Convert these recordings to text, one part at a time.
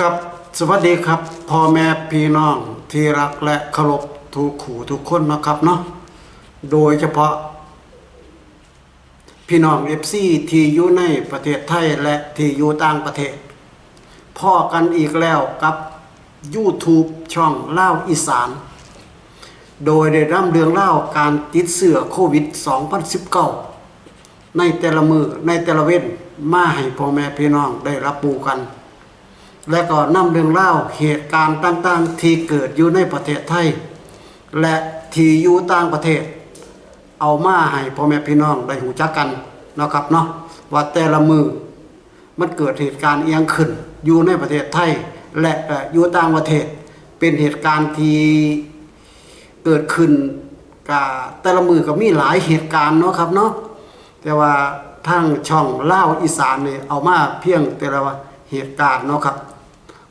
ครับสวัสดีครับพ่อแม่พี่น้องที่รักและเคารพทุกขู่ทุกคนนะครับเนาะโดยเฉพาะ พี่น้องเอฟซีที่อยู่ในประเทศไทยและที่อยู่ต่างประเทศพ่อกันอีกแล้วกับ YouTube ช่องเล่าอีสาน โดยได้ร่ำเรื่องเล่าการติดเสื้อโควิด 2019 ในแต่ละมือในแต่ละเว้นมาให้พ่อแม่พี่น้องได้รับรู้กัน และก็นำเรื่องเล่าเหตุการณ์ต่าง ๆ ที่เกิดอยู่ในประเทศไทย และที่อยู่ต่างประเทศ เอามาให้พ่อแม่พี่น้องได้หูจักกันนะครับเนาะว่าแต่ละมือมันเกิดเหตุการณ์เอียงขึ้น อยู่ในประเทศไทย และอยู่ต่างประเทศ เป็นเหตุการณ์ที่เกิดขึ้นกับแต่ละมือก็มีหลายเหตุการณ์เนาะครับเนาะแต่ว่าทางช่องเล่าอีสานเนี่ยเอามาเพียงแต่ละ เหตุการณ์เนาะครับ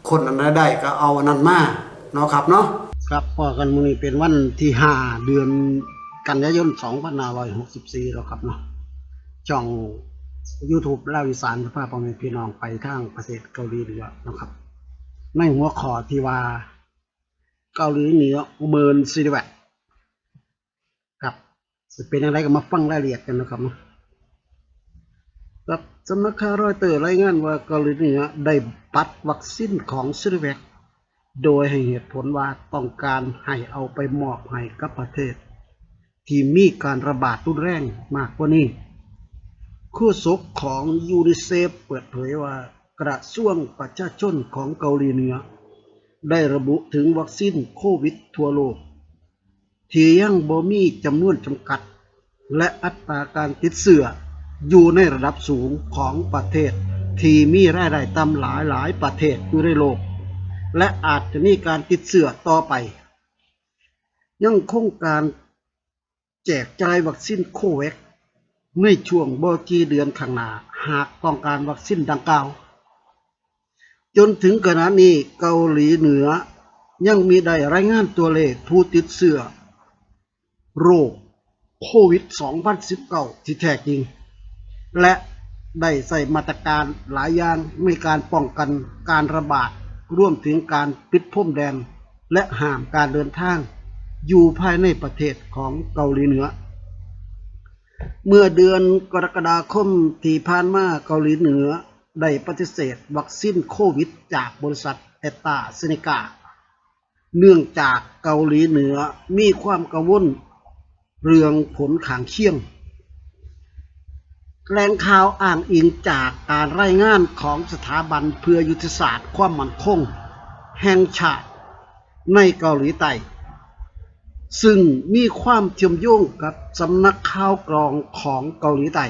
คนอันใดได้ก็เอาอันนั้นมาเนาะครับเนาะครับพอกันมื้อนี้เป็นวันที่ห้าเดือนกันยายน2564แล้วครับเนาะช่อง YouTube เล่าอีสานพาพ่อแม่พี่น้องไปทางประเทศเกาหลีเหนือนะครับ ในหัวข้อที่ว่า เกาหลีเหนือเมินซีดีแวตครับจะเป็นอะไรก็มาฟังรายละเอียดกันนะครับเนาะ ครับสำนักข่าวรอยเตอร์รายงานว่าเกาหลีเหนือได้ปัดวัคซีนของซิริแวคโดยให้เหตุผลว่าต้องการให้เอาไปมอบให้กับประเทศ ที่มีการระบาดรุนแรงมากกว่านี้คู่ศกของยูนิเซฟเปิดเผยว่ากระทรวงประชาชนของเกาหลีเหนือ ได้ระบุถึงวัคซีนโควิดทั่วโลก ที่ยังบ่มีจำนวนจำกัด และอัตราการติดเชื้ออ อยู่ในระดับสูงของประเทศ ที่มีรายได้ต่ำหลายหลายประเทศอยู่ในโลก และอาจจะมีการติดเชื้อต่อไป ยังคงการแจกจ่ายวัคซีนโควิดในช่วงบกีเดือนข้างหน้าหากต้องการวัคซีนดังกล่าว จนถึงขณะนี้เกาหลีเหนือยังมีได้รายงานตัวเลขผู้ติดเชื้อโรคโควิด 2019 ที่แท้จริง และได้ใส่มาตรการหลายอย่างในการป้องกันการระบาดร่วมถึงการปิดพรมแดน และห้ามการเดินทาง อยู่ภายในประเทศของเกาหลีเหนือ เมื่อเดือนกรกฎาคมที่ผ่านมาเกาหลีเหนือได้ปฏิเสธวัคซีนโควิด จากบริษัทแอตตาเซเนกา เนื่องจากเกาหลีเหนือมีความกังวลเรื่องผลข้างเคียง แหล่งข่าวอ้างอิงจากการรายงานของสถาบันเพื่อยุทธศาสตร์ความมั่นคง แห่งชาติในเกาหลีใต้ ซึ่งมีความเชื่อมโยงกับสำนักข่าวกรองของเกาหลีใต้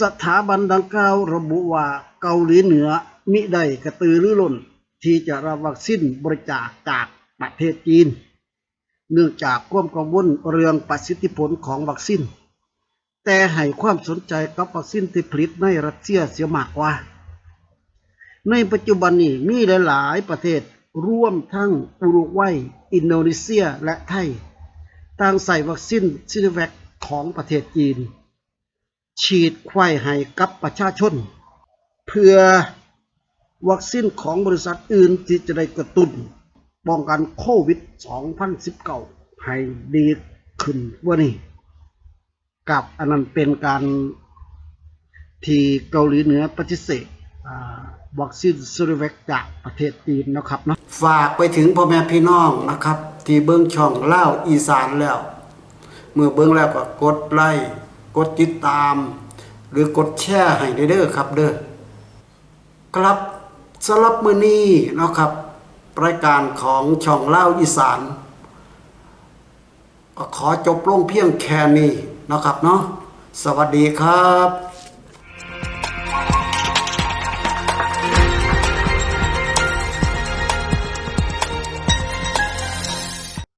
สถาบันดังกล่าวระบุว่าเกาหลีเหนือมิได้กระตือรือร้นที่จะรับวัคซีนบริจาคจากประเทศจีน เนื่องจากความกังวลเรื่องประสิทธิผลของวัคซีน แต่ให้ความสนใจกับวัคซีนที่ผลิตในรัสเซียเสียมากกว่า ในปัจจุบันนี้มีหลาย ๆ ประเทศร่วมทั้งอุรุกวัย อินโดนีเซียและไทยต่างใส่วัคซีนซิโนแวคของประเทศจีน ฉีดไข้ให้กับประชาชน เพื่อวัคซีนของบริษัทอื่นที่จะได้กระตุ้นป้องกันโควิด 2019 ให้ดีขึ้นว่านี้ กับอันนั้นเป็นการที่เกาหลีเหนือปฏิเสธวัคซีนซูริเวกจากประเทศจีนนะครับเนาะฝากไปถึงพ่อแม่พี่น้องนะครับ ที่เบิ้งช่องเล่าอีสานแล้ว เมื่อเบิ้งแล้วก็กดไลค์กดติดตาม หรือกดแชร์ให้เด้อครับเด้อครับสำหรับมือนี้นะครับรายการของช่องเล่าอีสานขอจบลงเพียงแค่นี้ นะครับเนาะสวัสดีครับ